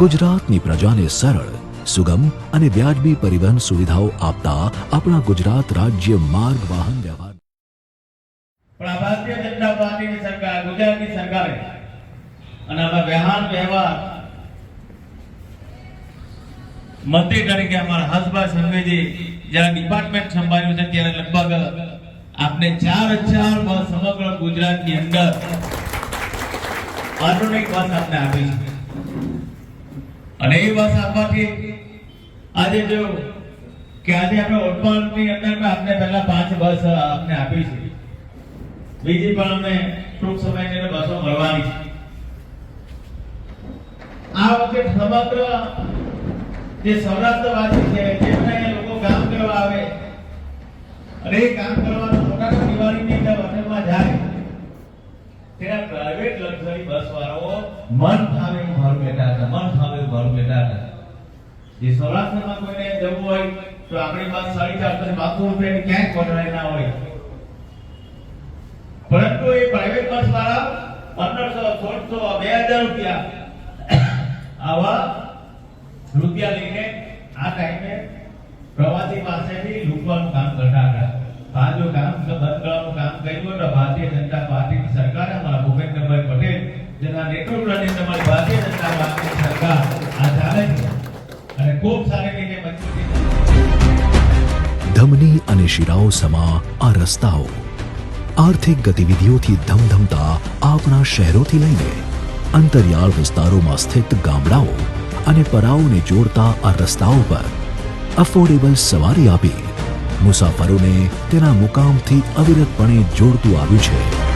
ગુજરાતની પ્રજાને સરળ, સુગમ અને વ્યાજબી પરિવહન સુવિધાઓ આપતા આપણા ગુજરાત રાજ્ય માર્ગ વાહન વ્યવહાર ભારતીય જનતા પાર્ટીની સરકાર, ગુજરાતની સરકારે અને આમાં વ્યવહાર વ્યવહાર મંત્રી તરીકે અમારા હસભાઈ સંઘવીજી જ્યારે ડિપાર્ટમેન્ટ સંભાળ્યું છે, ત્યારે લગભગ આપને ચાર હજાર બસ સમગ્ર ગુજરાતની અંદર આધુનિક બસ આપને આપી છે. અને એ બસ આપવાથી આજે જો કે આજે આપણે ઓટમાળની અંદર આપને પહેલા પાંચ બસ આપને આપી છે. બીજી પણ અમને ટૂંક સમયની અંદર બસો મળવાની છે. આ વખતે સમગ્ર જે સૌરાષ્ટ્રવાસી છે જેમને લોકો કામ કરવા આવે, અને એ કામ કરવાનો મોટા દિવાળીની અંદર વતનમાં જાય, તેના પ્રાઇવેટ લક્ઝરી બસ વાળો મન ભાવે ભાડું લેતા હતા, મન ફાવે એવું હતા. જે સૌરાષ્ટ્રમાં કોઈને જવું હોય તો આપણી પાસે સાડી ચારસો પાંચસો રૂપિયાની ક્યાંય કોન્ટ્રાક્ટ ના હોય. પરંતુ એ પ્રાઇવેટ બસ વાળા પંદરસો, સોળસો, બે હજાર રૂપિયા આવા રૂપિયા લઈને આ ટાઈમે પ્રવાસી પાસેથી લૂંટવાનું કામ કરતા હતા. આ કામ બંધ કરવાનું કામ કર્યું તો ભારતીય જનતા પાર્ટીની સરકાર અમારા ભૂપેન્દ્રભાઈ પટેલ જેના નેતૃત્વની તમારી ભારતીય જનતા પાર્ટીની સરકાર ધમની અને શિરાઓ સમા આ રસ્તાઓ. આર્થિક ગતિવિધિઓથી ધમધમતા આપણા શહેરોથી લઈને અંતરિયાળ વિસ્તારોમાં સ્થિત ગામડાઓ અને પરાઓને જોડતા આ રસ્તાઓ પર અફોર્ડેબલ સવારી આપી મુસાફરોને તેના મુકામથી અવિરતપણે જોડતું આવ્યું છે.